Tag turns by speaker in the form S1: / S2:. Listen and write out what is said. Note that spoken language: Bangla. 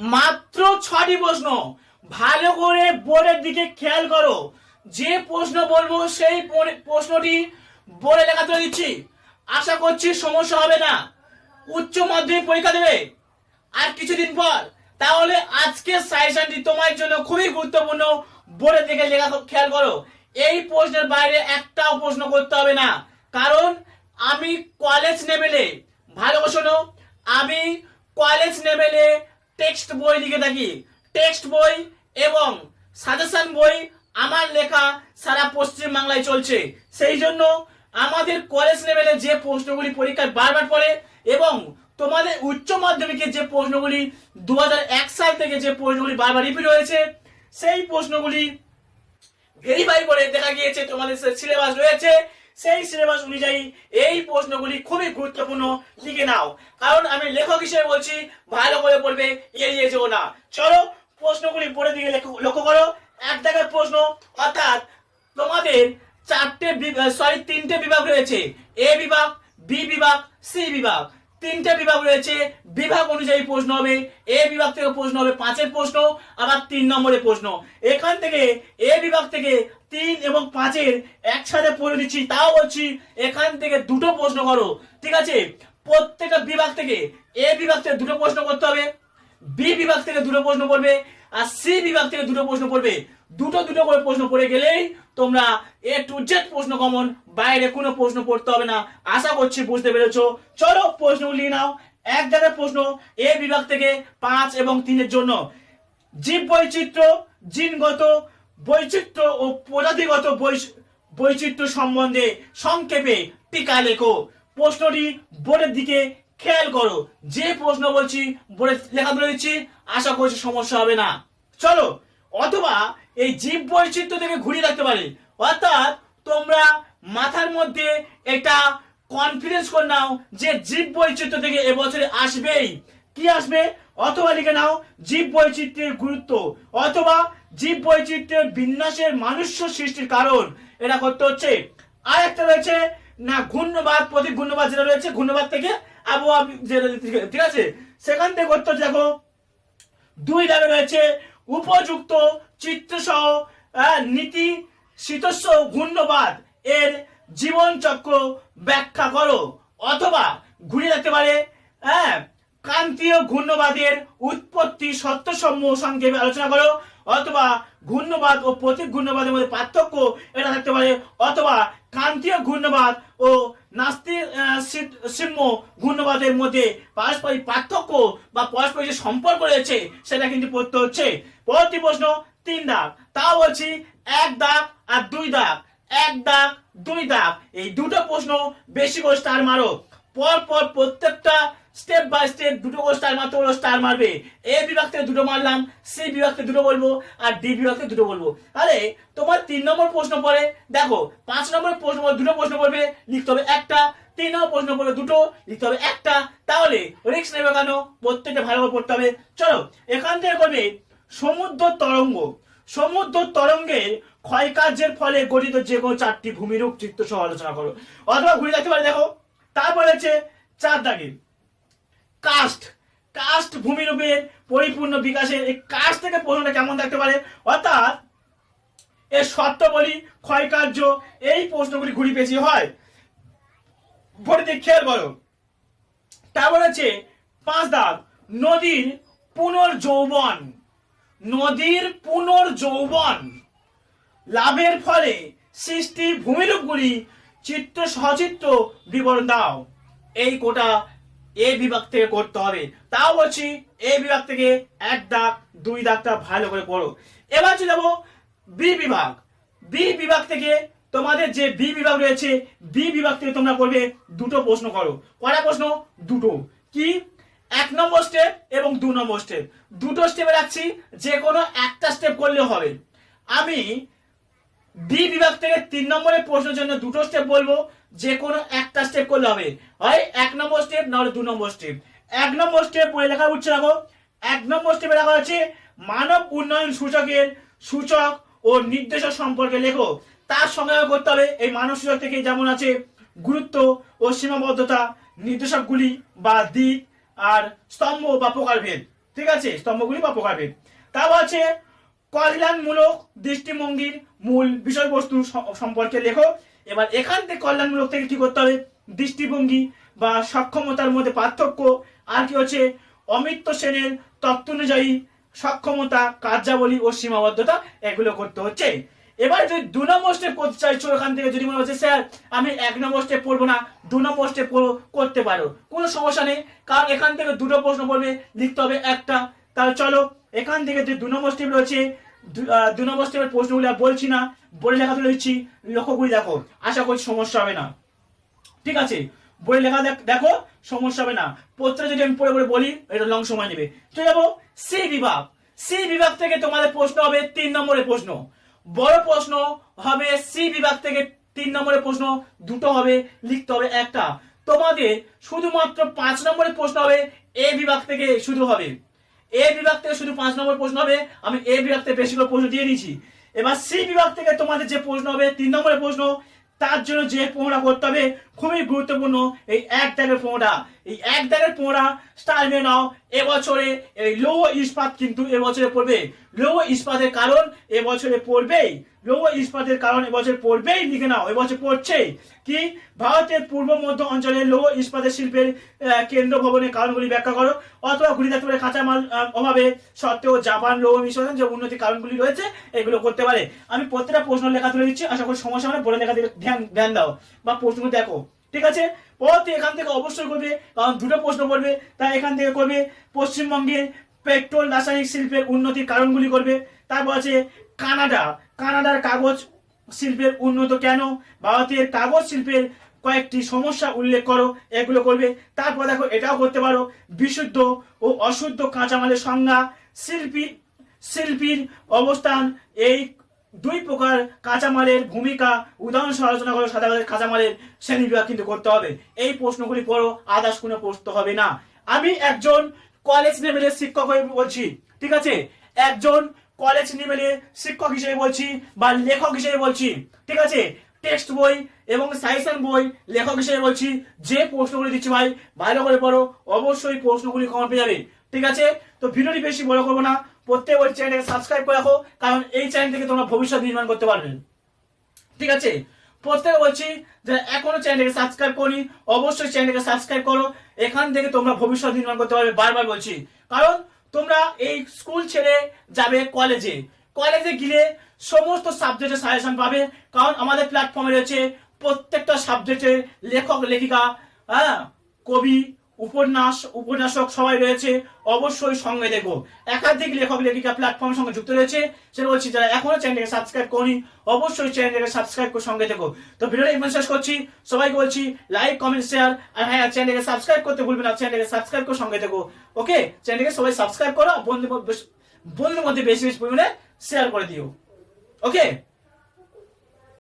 S1: মাত্র ছটি প্রশ্ন। ভালো করে বোর্ডের দিকে খেয়াল করো। যে প্রশ্ন বলব সেই প্রশ্নটি বোর্ডে লেখা দিচ্ছি। আশা করছি সমস্যা হবে না। উচ্চ মাধ্যমিক পরীক্ষা দেবে। আর কিছুদিন পর। তাহলে আজকের সাজেশনটি তোমার জন্য খুবই গুরুত্বপূর্ণ। বোর্ডের দিকে লেখা খেয়াল করো। এই প্রশ্নের বাইরে একটাও প্রশ্ন করতে হবে না। কারণ আমি কলেজ লেভেলে ভালো শোনো। আমি কলেজ লেভেলে টেক্সট বই লিখে থাকি। টেক্সট বই এবং সাজেশন বই আমার লেখা সারা পশ্চিম বাংলায় চলছে। সেই জন্য আমাদের কলেজ লেভেলে যে প্রশ্নগুলি পরীক্ষায় বারবার পড়ে এবং তোমাদের উচ্চ মাধ্যমিকে যে প্রশ্নগুলি দু হাজার এক সাল থেকে যে প্রশ্নগুলি বারবার রিপিট হয়েছে, সেই প্রশ্নগুলি ভেরিফাই করে দেখা গিয়েছে, তোমাদের সিলেবাস রয়েছে। সেই সিলেবাস অনুযায়ী এই প্রশ্নগুলি খুবই গুরুত্বপূর্ণ। লিখে নাও। কারণ আমি লেখক হিসেবে বলছি, ভালো করে পড়বে, এড়িয়ে যেও না। চলো প্রশ্নগুলি পড়ে দিকে লক্ষ্য করো। এক জায়গায় প্রশ্ন, অর্থাৎ তোমাদের চারটে সরি তিনটে বিভাগ রয়েছে। এ বিভাগ, বি বিভাগ, সি বিভাগ। তিনটে বিভাগ রয়েছে। বিভাগ অনুযায়ী প্রশ্ন হবে, এ বিভাগ থেকে প্রশ্ন হবে পাঁচের প্রশ্ন, আবার তিন নম্বরের প্রশ্ন। এখান থেকে এ বিভাগ থেকে তিন এবং পাঁচের একসাথে পড়ে দিচ্ছি, তাও বলছি এখান থেকে দুটো প্রশ্ন করো, ঠিক আছে? প্রত্যেকটা বিভাগ থেকে এ বিভাগ থেকে দুটো প্রশ্ন করতে হবে, বি বিভাগ থেকে দুটো প্রশ্ন পড়বে আর সি বিভাগ থেকে দুটো প্রশ্ন পড়বে দুটো দুটো করে প্রশ্ন পড়ে গেলেই তোমরা এ টু জেড প্রশ্ন কমন বাইরে কোনো প্রশ্ন পড়তে হবে না। আশা করছি বুঝতে পেরেছ। চলো প্রশ্নগুলি নাও এক জায়গায় প্রশ্ন এ বিভাগ থেকে পাঁচ এবং তিনের জন্য। জীব বৈচিত্র্য, জিনগত বৈচিত্র্য ও প্রজাতিগত বৈচিত্র্য সম্বন্ধে সংক্ষেপে টিকা লেখো। প্রশ্নটি বোর্ডের দিকে খেয়াল করো। যে প্রশ্ন বলছি, বোর্ডে লেখা তুলে দিচ্ছি, আশা করছি সমস্যা হবে না। চলো, অথবা এই জীব বৈচিত্র্য থেকে ঘুরিয়ে রাখতে পারে। অর্থাৎ তোমরা মাথার মধ্যে একটা কনফিডেন্স করে নাও যে জীব বৈচিত্র্য থেকে এবছরে আসবেই। কি আসবে? অথবা লিখে নাও, জীব বৈচিত্র্যের গুরুত্ব। অথবা জীব বৈচিত্র্যের বিন্যাসের মানুষ্য সৃষ্টির কারণ। এটা করতে হচ্ছে। আর একটা রয়েছে, না ঘূর্ণবাদ প্রতি ঘূর্ণবাদ যেটা রয়েছে ঘূর্ণবাদ থেকে আবহাওয়া যেটা ঠিক আছে? সেখান থেকে করতে হচ্ছে, দেখো, দুই দাগে রয়েছে, উপযুক্ত চিত্রসহ নীতি, শীতস্ব ঘূর্ণবাদ এর জীবন চক্র ব্যাখ্যা করো। অথবা ঘুরিয়ে যেতে পারে হ্যাঁ ক্রান্তীয় ঘূর্ণবাদের উৎপত্তি সত্যসমূহ সংক্ষেপে আলোচনা করো। অথবা ঘূর্ণবাদ ও প্রতীক ঘূর্ণবাদের মধ্যে পার্থক্য এটা থাকতে পারে। অথবা ক্রান্তীয় ঘূর্ণবাদ ও নাস্তিক আহ, সিম্ম ঘূর্ণবাদের মধ্যে পারস্পরিক পার্থক্য বা পারস্পরিক যে সম্পর্ক রয়েছে সেটা কিন্তু পড়তে হচ্ছে। পরবর্তী প্রশ্ন তিন দাগ। তাও বলছি এক দাগ আর দুই দাগ। এক দাগ দুই দাগ এই দুটো প্রশ্ন বেশি করে স্টার মারো। পর পর প্রত্যেকটা স্টেপ বাই স্টেপ দুটো করে স্টার মারতে বলো স্টার মারবে। এ বিভাগ থেকে দুটো মারলাম সি বিভাগ থেকে দুটো বলব, আর ডি বিভাগ থেকে দুটো বলব। তাহলে তোমার তিন নম্বর প্রশ্ন পড়ে, দেখো, পাঁচ নম্বর প্রশ্ন দুটো প্রশ্ন পড়বে, লিখতে হবে একটা, তিন নম্বর প্রশ্ন পড়বে দুটো, লিখতে হবে একটা। তাহলে রিক্স নেবে কেন? প্রত্যেকটা ভালো করে পড়তে হবে। চলো, এখান থেকে করবে সমুদ্র তরঙ্গ। সমুদ্র তরঙ্গের ক্ষয়কার্যের ফলে গঠিত যে কোনো চারটি ভূমিরূপ চিত্র সহ আলোচনা করো। অথবা ঘুরে দেখতে পারে, দেখো। তারপরে হচ্ছে চার দাগে। কাস্ট। কাস্ট ভূমিরূপের পরিপূর্ণ বিকাশের এই কাস্ট থেকে প্রশ্নটা কেমন থাকতে পারে? অর্থাৎ এর শর্তাবলী ক্ষয়কার্য, এই প্রশ্নগুলি ঘুরি পেঁচি হয়। ভোটে খেয়াল করো। তারপর হচ্ছে পাঁচ দাগ, নদীর পুনর্যৌবন। নদীর পুনর্যৌবন। লাভের ফলে সৃষ্টি ভূমিরূপগুলি চিত্র সচিত্র বিবরণ দাও। এই কোটা এ বিভাগ থেকে করতে হবে। তাও বলছি, এ বিভাগ থেকে এক দাগ, দুই দাগটা ভালো করে পড়ো। এবার চলে যাব বি বিভাগ। বি বিভাগ থেকে তোমাদের যে বি বিভাগ রয়েছে, বি বিভাগ থেকে তোমরা করবে দুটো প্রশ্ন করো। কটা প্রশ্ন? দুটো। কি? এক নম্বর স্টেপ এবং দু নম্বর স্টেপ দুটো স্টেপে রাখছি, যে কোনো একটা স্টেপ করলে হবে। আমি বি বিভাগ থেকে তিন নম্বরের প্রশ্নের জন্য দুটো স্টেপ বলব, যে কোনো একটা স্টেপ করলে হবে। হয় এক নম্বর স্টেপ না হলে দু নম্বর স্টেপ এক নম্বর স্টেপ বলে লেখা উঠছে রাখো। এক নম্বর স্টেপে লেখা আছে মানব উন্নয়ন সূচকের সূচক ও নির্দেশক সম্পর্কে লেখো। তার সঙ্গে করতে হবে, এই মানব সূচক থেকে যেমন আছে গুরুত্ব ও সীমাবদ্ধতা, নির্দেশকগুলি বা দিক আর স্তম্ভ বা প্রকারভেদ ঠিক আছে? স্তম্ভগুলি বা প্রকারভেদ তারপর আছে কল্যাণমূলক দৃষ্টিভঙ্গির মূল বিষয়বস্তু সম্পর্কে লেখো। এবার এখান থেকে কল্যাণমূলক থেকে কি করতে হবে? দৃষ্টিভঙ্গি বা সক্ষমতার মধ্যে পার্থক্য। আর কি হচ্ছে? অমিত্য সেনের তত্ত্ব অনুযায়ী সক্ষমতা, কার্যাবলী ও সীমাবদ্ধতা, এগুলো করতে হচ্ছে। এবার যদি দু নম্বর স্টেপ করতে চাইছো এখান থেকে, যদি মনে হচ্ছে, স্যার, আমি এক নম্বর স্টেপ পড়ব না, দু নম্বর স্টেপ করতে পারো। কোনো সমস্যা নেই, কারণ এখান থেকে দুটো প্রশ্ন পড়বে, লিখতে হবে একটা। তাহলে চলো, এখান থেকে যে দু নম্বর স্টেপ রয়েছে, দু- নম্বর স্টেপের প্রশ্নগুলি বলছি না বলে লেখা তুলে দিচ্ছি। লক্ষ্যগুলি দেখো, আশা করছি সমস্যা হবে না। ঠিক আছে বই লেখা দেখ- দেখো, সমস্যা হবে না। পত্রে যদি আমি পড়ে পড়ে বলি, এটা লং সময় নেবে। চলে যাব, সি বিভাগ। সি বিভাগ থেকে তোমাদের প্রশ্ন হবে তিন নম্বরের প্রশ্ন। বড় প্রশ্ন হবে সি বিভাগ থেকে তিন নম্বরের প্রশ্ন, দুটো হবে লিখতে হবে একটা। তোমাদের শুধুমাত্র পাঁচ নম্বরের প্রশ্ন হবে এ বিভাগ থেকে শুরু হবে। এ বিভাগ থেকে শুধু পাঁচ নম্বর প্রশ্ন হবে, আমি এ বিভাগ থেকে বেশি করে প্রশ্ন দিয়ে দিয়েছি। এবার সি বিভাগ থেকে তোমাদের যে প্রশ্ন হবে, তিন নম্বরের প্রশ্ন, তার জন্য যে পড়া করতে হবে, খুবই গুরুত্বপূর্ণ এই এক দাগের পড়া এই এক দাগের পড়া স্টার মেয়ে নাও। এবছরে এই লৌহ ইস্পাত কিন্তু এবছরে পড়বে। লৌহ ইস্পাতের কারণ এবছরে পড়বেই। লৌহ ইস্পাতের কারণ এবছর পড়বেই, লিখে নাও। এবছর পড়ছে কি? ভারতের পূর্ব মধ্য অঞ্চলে লৌহ ইস্পাতের শিল্পের কেন্দ্র ভবনের কারণগুলি ব্যাখ্যা করো। অথবা ঘুরে থাকতে পারে কাঁচামাল অভাবে সত্ত্বেও জাপান লৌহ মিশ্রণ যে উন্নতি কারণগুলি রয়েছে, এগুলো করতে পারে। আমি প্রত্যেকটা প্রশ্ন লেখা তুলে দিচ্ছি। আশা করি সমস্যা মানে বলে লেখা দিলে ধ্যান ধ্যান দাও। বা প্রশ্নগুলো দেখো। ঠিক আছে? পরবর্তী এখান থেকে অবশ্যই করবে, কারণ দুটো প্রশ্ন করবে, তাই এখান থেকে করবে পশ্চিমবঙ্গের পেট্রোল রাসায়নিক শিল্পের উন্নতির কারণগুলি করবে। তারপর আছে কানাডা। কানাডার কাগজ শিল্পের উন্নত কেন? ভারতের কাগজ শিল্পের কয়েকটি সমস্যা উল্লেখ করো, এগুলো করবে। তারপর দেখো, এটাও করতে পারো, বিশুদ্ধ ও অশুদ্ধ কাঁচামালের সংজ্ঞা, শিল্পী শিল্পীর অবস্থান এই দুই প্রকার কাঁচামালের ভূমিকা উদাহরণ সহ আলোচনা করো সাধারণ কাঁচামালের শ্রেণি বিভাগ কিন্তু করতে হবে। এই প্রশ্নগুলি পড়ো, আদার্স কোনো প্রশ্ন হবে না। আমি একজন কলেজ লেভেলের শিক্ষক হয়ে বলছি, ঠিক আছে? একজন কলেজ লেভেলের শিক্ষক হিসেবে বলছি বা লেখক হিসেবে বলছি, ঠিক আছে? টেক্সট বই এবং সাইসন বই লেখক হিসেবে বলছি, যে প্রশ্নগুলি দিচ্ছি ভাই, ভালো করে পড়ো, অবশ্যই প্রশ্নগুলি কমন যাবে, ঠিক আছে? তো ভিডিওটি বেশি বড় করব না প্রত্যেক ওই চ্যানেলকে সাবস্ক্রাইব করে রাখো কারণ এই চ্যানেল থেকে তোমরা ভবিষ্যৎ নির্মাণ করতে পারবে। ঠিক আছে? প্রত্যেক বলছি যে এখনও চ্যানেলকে সাবস্ক্রাইব করি, অবশ্যই চ্যানেলকে সাবস্ক্রাইব করো। এখান থেকে তোমরা ভবিষ্যৎ নির্মাণ করতে পারবে বারবার বলছি। কারণ তোমরা এই স্কুল ছেড়ে যাবে কলেজে কলেজে গিয়ে সমস্ত সাবজেক্টের সাজেশন পাবে। কারণ আমাদের প্ল্যাটফর্মে রয়েছে প্রত্যেকটা সাবজেক্টের লেখক, লেখিকা হ্যাঁ কবি উপন্যাস, উপন্যাসক সবাই রয়েছে, অবশ্যই সঙ্গে দেখো একাধিক লেখক, লেখিকা প্ল্যাটফর্মের সঙ্গে যুক্ত রয়েছে, সেটা বলছি, যারা এখনও চ্যানেলকে সাবস্ক্রাইব করি অবশ্যই চ্যানেলকে সাবস্ক্রাইব করে সঙ্গে দেখো তো ভিডিওটা এখানে শেষ করছি। সবাইকে বলছি লাইক কমেন্ট শেয়ার আর হ্যাঁ চ্যানেলকে সাবস্ক্রাইব করতে ভুলবে না চ্যানেলকে সাবস্ক্রাইব করে সঙ্গে দেখো ওকে? চ্যানেলকে সবাই সাবস্ক্রাইব করো বন্ধু বন্ধুর মধ্যে বেশি বেশি পরিমাণে শেয়ার করে দিও। ওকে?